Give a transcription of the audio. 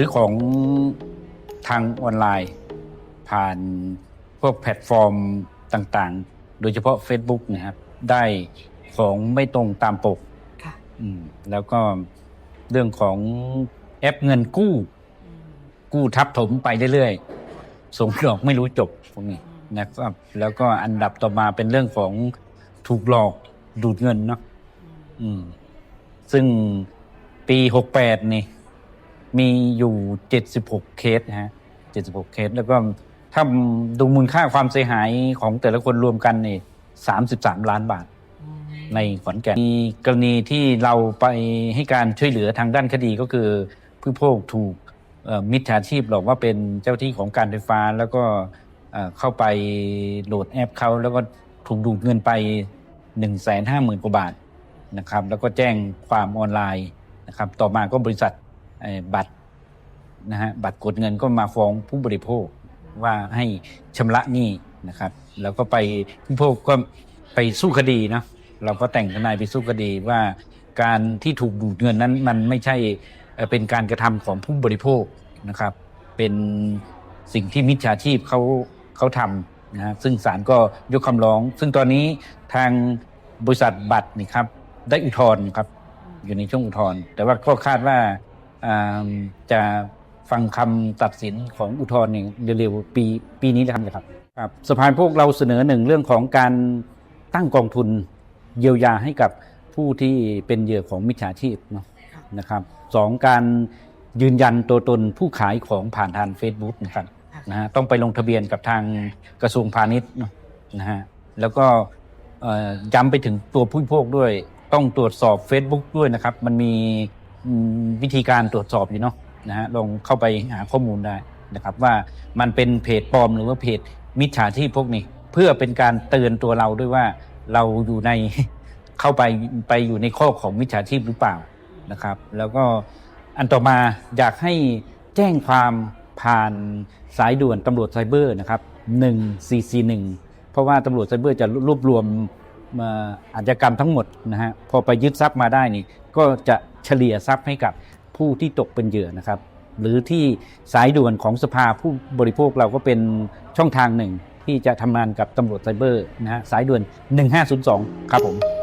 ซื้อของทางออนไลน์ ผ่านพวกแพลตฟอร์มต่างๆ โดยเฉพาะ Facebook นะครับ ได้ของไม่ตรงตามปกค่ะ อืมแล้วก็เรื่องของแอปเงินกู้ กู้ทับถมไปเรื่อยๆ ส่งดอกไม่รู้จบพวกนี้นะครับแล้วก็อันดับต่อมาเป็นเรื่องของถูกหลอกดูดเงินเนาะอืม ซึ่งปีหกแปดนี่ มีอยู่เจ็ดสิบหกเคสนะฮะเจ็ดสิบหกเคส แล้วก็ถ้าดูมูลค่าความเสียหายของแต่ละคนรวมกันนี่สามสิบสามล้านบาท ในขอนแก่นมีกรณีที่เราไปให้การช่วยเหลือทางด้านคดีก็คือผู้พวกถูกเอ่อมิจฉาชีพหลอกว่าเป็นเจ้าที่ของการไฟฟ้าแล้วก็เอ่อเข้าไปโหลดแอปเขาแล้วก็ถูกดูดเงินไป1นึ่งแสนห้าหมื่นกว่าบาทนะครับ แล้วก็แจ้งความออนไลน์นะครับ ต่อมาก็บริษัทเอ่อ บัตรนะฮะบัตรกดเงินก็มาฟ้องผู้บริโภคว่าให้ชำระหนี้นะครับ แล้วก็ไปผู้บริโภคก็ไปสู้คดีนะเราก็แต่งทนายไปสู้คดีว่าการที่ถูกดูดเงินนั้นมันไม่ใช่เป็นการกระทำของผู้บริโภคนะครับ เป็นสิ่งที่มิจฉาชีพเขาเขาทำนะฮะซึ่งศาลก็ยกคำร้อง ซึ่งตอนนี้ทางบริษัทบัตรนี่ครับได้อุทธรณ์ครับอยู่ในช่วงอุทธรณ์แต่ว่าก็คาดว่า จะฟังคำตัดสินของอุทธรณ์เนี่ยเร็วๆปีปีนี้นะครับครับครับสภาพวกเราเสนอหนึ่งเรื่องของการตั้งกองทุนเยียวยาให้กับผู้ที่เป็นเหยื่อของมิจฉาชีพเนาะนะครับสองการยืนยันตัวตนผู้ขายของผ่านทาง Facebook นะครับนะฮะต้องไปลงทะเบียนกับทางกระทรวงพาณิชย์นะฮะแล้วก็ย้ำไปถึงตัวผู้บริโภคด้วย ต้องตรวจสอบ Facebook ด้วยนะครับ มันมี วิธีการตรวจสอบอยู่เนาะนะฮะลองเข้าไปหาข้อมูลได้นะครับ ว่ามันเป็นเพจปลอมหรือว่าเพจมิจฉาชีพพวกนี้ เพื่อเป็นการเตือนตัวเราด้วยว่าเราอยู่ในเข้าไปไปอยู่ในข้อของมิจฉาชีพหรือเปล่านะครับ แล้วก็อันต่อมาอยากให้แจ้งความผ่านสายด่วนตำรวจไซเบอร์นะครับ 1441 เพราะว่าตำรวจไซเบอร์จะรวบรวม อาชญากรรมทั้งหมดนะฮะพอไปยึดทรัพย์มาได้นี่ก็จะเฉลี่ยทรัพย์ให้กับผู้ที่ตกเป็นเหยื่อนะครับ หรือที่สายด่วนของสภาผู้บริโภคเราก็เป็นช่องทางหนึ่งที่จะทำงานกับตำรวจไซเบอร์นะฮะสายด่วน 1502 ครับผม